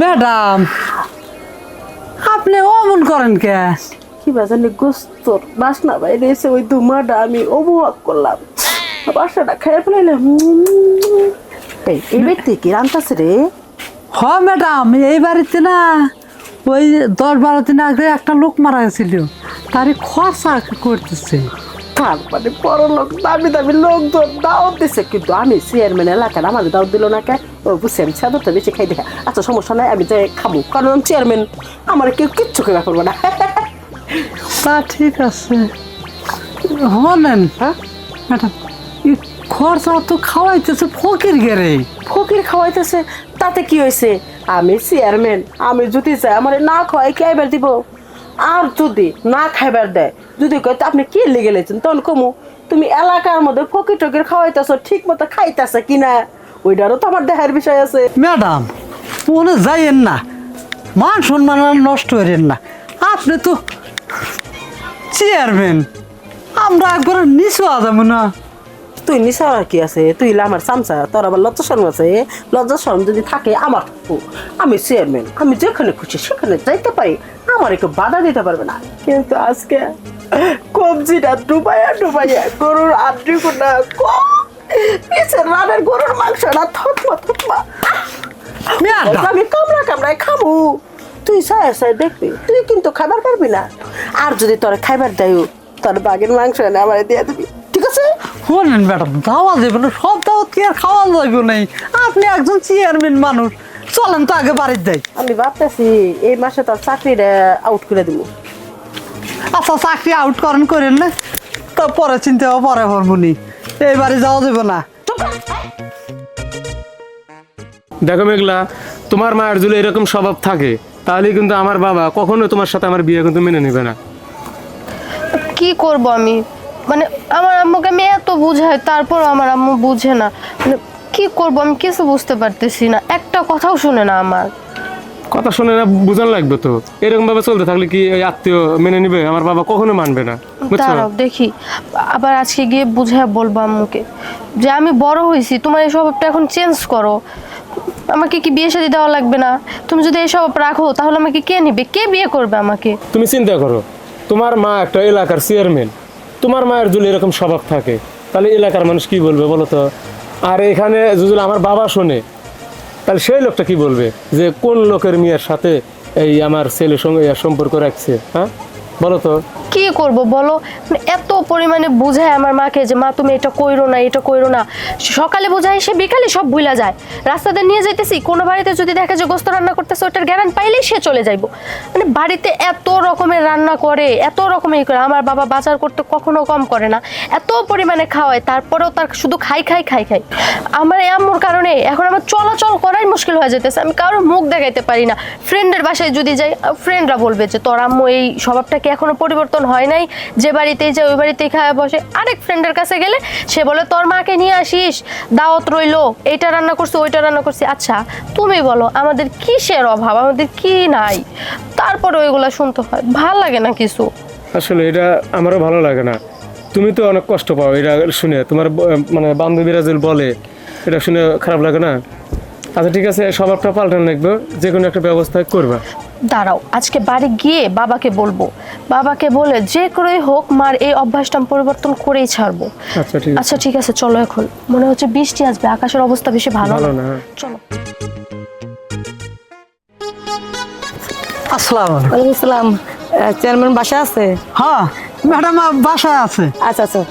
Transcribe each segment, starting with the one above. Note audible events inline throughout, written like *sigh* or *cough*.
Madam আপনি অমন করেন কে? কি বাজানে গোস্তর বাসনা বাইরে এসে ওই ধুমাটা আমি উপভোগ করলাম। বাসাটা খেয়ে ফেলাইলাম। এই এই ব্যক্তি কি রান্তাছে রে? হ ম্যাডাম এই বাড়িতে না ওই দশ বারো দিন আগে একটা লোক মারা গেছিল। তারই খরচা করতেছে। তার মানে বড় লোক দামি দামি লোকজন দাওয়াত দিছে কিন্তু আমি চেয়ারম্যান এলাকার আমার দাওয়াত দিল না কে ও বুঝছি আমি চাদরটা বেশি খাই দেখা। আচ্ছা সমস্যা নাই আমি যাই খাব কারণ আমি চেয়ারম্যান আমার কেউ কিচ্ছু খেলা করব না। তা ঠিক আছে। হলেন হ্যাঁ? ম্যাডাম খরচা তো খাওয়াইতেছে ফকির গেরে। ফকির খাওয়াইতেছে? তাতে কি হয়েছে? আমি চেয়ারম্যান আমি যদি চাই আমার না খাওয়াই কে এবার দিব? আর যদি না খাইবার দেয় যদি কয় তা আপনি কি লেগে লেছেন তখন কমু তুমি এলাকার মধ্যে ফকির টকির খাওয়াইতেছ ঠিক মতো খাইতেছে কিনা ওইটারও তো আমার দেহের বিষয় আছে। ম্যাডাম মনে যাইয়েন না। মান সম্মান নষ্ট করেন না। আপনি তো চেয়ারম্যান আমরা একবার নিচু আজাবো না। তুই নিশা আর কি আছে? তুই আমার চামচা তোর আবার লজ্জা শরম আছে? লজ্জা শরম যদি থাকে আমার আমি চেয়ারম্যান আমি যেখানে খুশি সেখানে যাইতে পারি। আমার একটু বাধা দিতে পারবে না। কিন্তু আজকে কবজিটা ডুবাইয়া ডুবাইয়া গরুর আড্ডি কোনা পিছের রানের গরুর মাংসটা থকমা থকমা। ম্যাডাম আমি কামড়া কামড়ায় খাব তুই সায় সায় দেখবি তুই কিন্তু খাবার পারবি না। আর যদি তোর খাইবার দেয় তোর বাঘের মাংস এনে আমার দিয়ে দিবি। বলেন ম্যাডাম দাওয়া যাবে না সব দাওয়াত কি আর খাওয়া যাবে নাই? আপনি একজন চেয়ারম্যান মানুষ চলেন তো আগে বাড়ির যাই আমি ভাবতেছি এই মাসে তোর চাকরিটা আউট করে দিব। আচ্ছা চাকরি আউট করেন করেন না তা পরে চিনতে হবে পরে হরমোনি এই বাড়ি যাওয়া যাবে না। দেখো মেঘলা তোমার মায়ের যদি এরকম স্বভাব থাকে তাহলে কিন্তু আমার বাবা কখনো তোমার সাথে আমার বিয়ে কিন্তু মেনে নেবে না। কি করব আমি? মানে আমার আম্মুকে আমি এত বুঝাই তারপর আমার আম্মু বুঝে না। মানে কি করব আমি কিছু বুঝতে পারতেছি না। একটা কথাও শুনে না আমার। কথা শুনে না বোঝান লাগবে তো। এরকম ভাবে চলতে থাকলে কি ওই আত্মীয় মেনে নিবে? আমার বাবা কখনো মানবে না দাঁড়াও দেখি। আবার আজকে গিয়ে বুঝায় বলব আম্মুকে। যে আমি বড় হয়েছি তোমার এই স্বভাবটা এখন চেঞ্জ করো। আমাকে কি বিয়ে শাদী দেওয়া লাগবে না? তুমি যদি এই স্বভাব রাখো তাহলে আমাকে কে নিবে? কে বিয়ে করবে আমাকে? তুমি চিন্তা করো তোমার মা একটা এলাকার চেয়ারম্যান তোমার মায়ের যদি এরকম স্বভাব থাকে তাহলে এলাকার মানুষ কি বলবে বলো তো? আর এখানে যদি আমার বাবা শোনে, তাহলে সেই লোকটা কি বলবে? যে কোন লোকের মেয়ের সাথে এই আমার ছেলের সঙ্গে সম্পর্ক রাখছে হ্যাঁ? বলো তো। কি করব বলো? মানে এত পরিমাণে বুঝায় আমার মাকে যে, মা, তুমি এটা কইরো না, এটা কইরো না। সকালে বোঝায়, সে বিকালে সব ভুলা যায়। রাস্তাতে নিয়ে যাইতেছি, কোনো বাড়িতে যদি দেখে যে গোস্ত রান্না করতেছে, ওটার গ্যারান পাইলেই সে চলে যাইবো। মানে বাড়িতে এত রকমের রান্না করে, এত রকমের করে। আমার বাবা বাজার করতে কখনো কম করে না। এত পরিমাণে খাওয়ায়, তারপরেও তার শুধু খাই খাই খাই খাই। আমার এই আম্মুর কারণে এখন আমার চলাচল করাই মুশকিল হয়ে যেতেছে। আমি কারোর মুখ দেখাইতে পারি না। ফ্রেন্ডের বাসায় যদি যাই ফ্রেন্ডরা বলবে যে, তোর আম্মু এই স্বভাবটা কি এখনও পরিবর্তন হয় নাই? যে বাড়িতেই যায়, ওই বাড়িতেই খাওয়া বসে। আরেক ফ্রেন্ডের কাছে গেলে সে বলে, তোর মাকে নিয়ে আসিস? দাওয়াত রইল। এইটা রান্না করছি, ওইটা রান্না করছি। আচ্ছা তুমি বলো, আমাদের কিসের অভাব? আমাদের কি নাই? তারপরে ওইগুলা শুনতে হয়। ভালো লাগে না কিছু। আসলে এটা আমারও ভালো লাগে না। তুমি তো অনেক কষ্ট পাও এটা শুনে। তোমার মানে বান্ধবীরা যে বলে এটা শুনে খারাপ লাগে না? আচ্ছা ঠিক আছে স্বভাবটা পাল্টান লাগবে যে কোনো একটা ব্যবস্থা করবা। দাঁড়াও আজকে বাড়ি গিয়ে বাবাকে বলব। বাবাকে বলে যে করেই হোক মার এই অভ্যাসটা আমি পরিবর্তন করেই ছাড়বো। আচ্ছা ঠিক আছে। আচ্ছা ঠিক আছে চলো এখন। মনে হচ্ছে বৃষ্টি আসবে আকাশের অবস্থা বেশি ভালো না হ্যাঁ। চলো। আসসালাম ওয়ালাইকুম আসসালাম। চেয়ারম্যান বাসা আছে? হ্যাঁ ম্যাডাম বাসায় আছে। আচ্ছা আচ্ছা।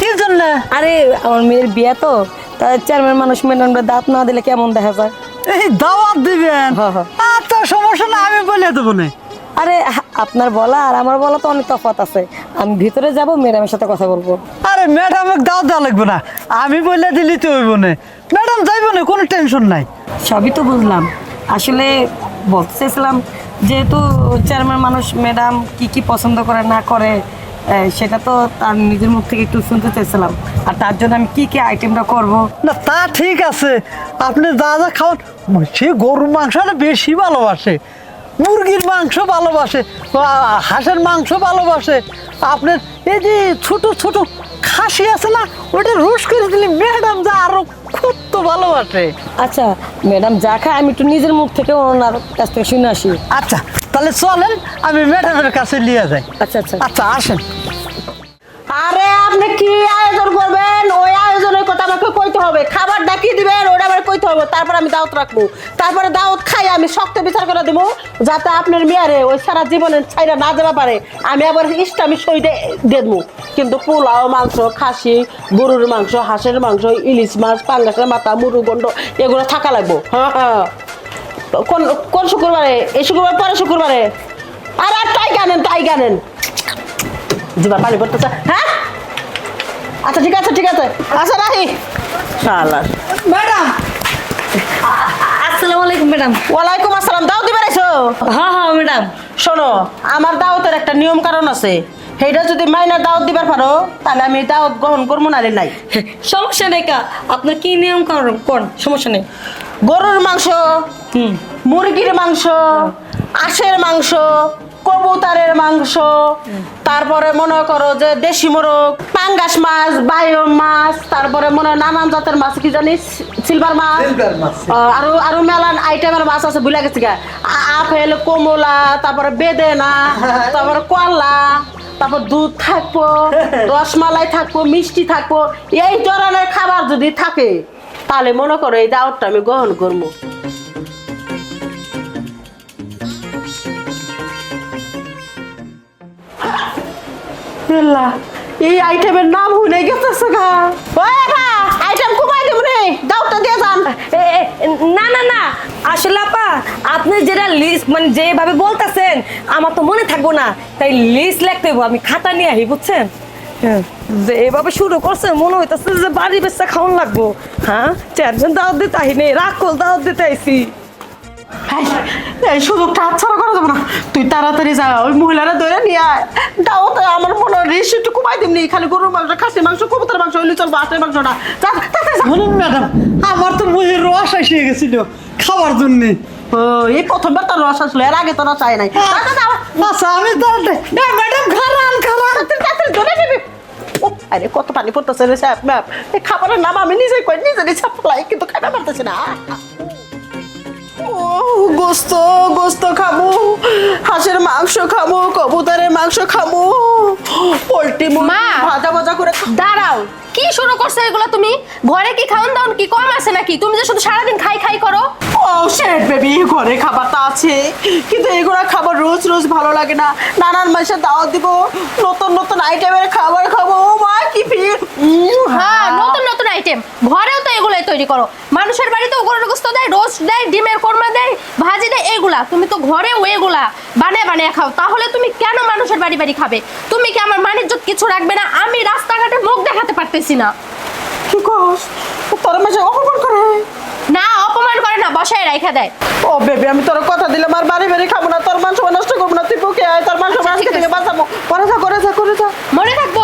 কি। জন্য? আরে আমার মেয়ের বিয়ে তো। তাই চেয়ারম্যান মানুষ ম্যাডামরা দাঁত না দিলে কেমন দেখা যায়? এই দাওয়াত দিবেন। আচ্ছা সমস্যা না আমি বলে দেবো না। আরে আপনার বলা আর আমার বলা তো অনেক তফাৎ আছে। আমি ভিতরে যাব ম্যাডামের সাথে কথা বলব। আরে ম্যাডাম দাওয়াত দেওয়া লাগবে না। আমি বলে দিলি তো হইব না। ম্যাডাম যাইব না কোনো টেনশন নাই। সবই তো বুঝলাম। আসলে বলতে চাইছিলাম যেহেতু চেয়ারম্যান মানুষ, ম্যাডাম কি কি পছন্দ করে, না করে সেটা তো তার নিজের মুখ থেকে একটু শুনতে চাইছিলাম। আর তার জন্য আমি কি কি আইটেমটা করব? না, তা ঠিক আছে। আপনি যা যা খাওয়ান, সে গরুর মাংসটা বেশি ভালোবাসে। মুরগির মাংস ভালোবাসে হাঁসের মাংস ভালোবাসে। আপনার এই যে ছোট ছোট খাসি আছে না ওটা রোস করে দিলে ম্যাডাম যা আরও খুব তো ভালোবাসে আচ্ছা ম্যাডাম যা খায় আমি একটু নিজের মুখ থেকে ওনার কাছ থেকে শুনে আসি। আচ্ছা তাহলে চলেন আমি ম্যাডামের কাছে নিয়ে যাই। আচ্ছা আচ্ছা। আচ্ছা আসেন। আরে আপনি কি আয়োজন করবেন? ওই আমাকে কইতে হবে, খাবার ডাকিয়ে দিবেন ওটা আমার কইতে হবে, তারপর আমি দাওয়াত রাখব। তারপরে দাওয়াত খাই, আমি শক্ত বিচার করে দেবো, যাতে আপনার মেয়ারে ওই সারা জীবনের ছাইরা না দেওয়া পারে। আমি আবার ইস্ট আমি সই দেবো। কিন্তু পোলাও, মাংস, খাসি, গরুর মাংস, হাঁসের মাংস, ইলিশ মাছ, পাঙ্গাসের মাথা মুরুগন্ড এগুলো থাকা লাগবো। হ্যাঁ হ্যাঁ কোন কোন শুক্রবারে? এই শুক্রবার পরে শুক্রবারে? আর আর তাই গানেন তাই গানেন। জিবার পানি পড়তেছে। হ্যাঁ? আচ্ছা ঠিক আছে ঠিক আছে। আচ্ছা রাহি শালা। ম্যাডাম। আসসালামু আলাইকুম ম্যাডাম। ওয়ালাইকুম আসসালাম দাও দিবে রাইছো হ্যাঁ হ্যাঁ ম্যাডাম। শোনো আমার দাওয়াতের একটা নিয়ম কারণ আছে। সেইটা যদি মাইনা দাওয়াত দিবার পারো তাহলে আমি দাওয়াত গ্রহণ করব না রে নাই। সমস্যা নেই কা আপনার কি নিয়ম করেন কোন? সমস্যা নেই। গরুর মাংস মুরগির মাংস আঁশের মাংস কবুতরের মাংস। তারপরে মনে করো যে দেশি মোরগ পাঙ্গাস মাছ বায়ো মাছ তারপরে মনে হয় নানান জাতের মাছ কি জানিস সিলভার মাছ সিলভার মাছ। আরও আরও মেলান আইটেমের মাছ আছে ভুলে গেছি গা। আপেল কমলা তারপরে বেদেনা তারপরে কলা তারপর দুধ থাকব *laughs* রসমালাই থাকব মিষ্টি থাকব। এই ধরনের খাবার যদি থাকে তাহলে মনে করো এই দাওয়াতটা আমি গ্রহণ করব। আল্লাহ, এই আইটেমের নাম শুনে গেছে গা। ওই বা আইটেম কমাই দেব রে দাওটা দিয়ে যান। না না না আসলে আপা আপনি যেটা লিস্ট মানে যেভাবে বলতেছেন আমার তো মনে থাকব না। তাই লিস্ট লিখতে হইবো আমি খাতা নিয়ে আহি বুঝছেন? হ্যাঁ, যে এভাবে শুরু করছেন মনে হইতেছে যে বাড়ি বেচা খাওয়ান লাগবো। হ্যাঁ চারজন দাওয়াত দিতে আহি নেই রাখল দাওয়াত দিতে আইসি এই, সুযোগটা হাতছাড়া করা যাবে না। তুই তাড়াতাড়ি যা ওই মহিলারা ধরে নিয়ে আয়। দাওতে আমার মনে হয় রেস একটু কমাই দিমনি খালি গরুর মাংস খাসির মাংস কবুতর মাংস হইলে চলবে হাঁসের মাংস না। যা তাড়াতাড়ি যা। শুনুন ম্যাডাম আমার তো মুখের রস এসে গেছিল খাবার জন্য। ও এই প্রথমবার তোর রস আসলো এর আগে তোরা চাই নাই। যা, যা, যা। আচ্ছা আমি না ম্যাডাম খারান খারান। তাড়াতাড়ি, ধরে নিবি। আরে কত পানি পড়তেছে রে স্যাপ ম্যাপ এই খাবারের নাম আমি নিজেই কই নিজে ফলাই কিন্তু খাইতে পারতেছি না। ও গোস্ত গোস্ত খাব। হাঁসের মাংস খাব কবুতরের মাংস খাব। পোল্ট্রি মা! ভাজা ভাজা করে দাঁড়াও। কি শুরু করছ এগুলো তুমি? ঘরে কি খাওন দাওন কি কম আছে নাকি? তুমি যে শুধু সারাদিন খাই খাই করো। ও শেট বেবি ঘরে খাবারটা আছে। কিন্তু এগুলো খাবার রোজ রোজ ভালো লাগে না। নানান মাসে দাওয়াত দিব নতুন নতুন আইটেমের খাবার খাব। ও মা কি উম, হ্যাঁ নতুন নতুন আইটেম ঘরেও তো এগুলাই তৈরি করো। মানুষের বাড়িতেও গরুর গোস্ত দেয় রোস্ট দেয় ডিমের কোরমা দেয় ভাজি দেয় এগুলা। তুমি তো ঘরেও এগুলা বানিয়ে বানিয়ে খাও। তাহলে তুমি কেন মানুষের বাড়ি বাড়ি খাবে? তুমি কি আমার মানিজ্য কিছু রাখবে না? আমি রাস্তাঘাটে মুখ দেখাতে পারতেছি না। কি কস? তোর মাসে অপমান করে। না অপমান করে না বসায় রাইখা দেয়। ও বেবি আমি তোর কথা দিলাম আর বাড়ি বাড়ি খাব না তোর মাংস নষ্ট করব না তুই পোকে আয় তোর মাংস আজকে থেকে বাঁচাবো। করে যা করে যা করে যা। মনে থাকব?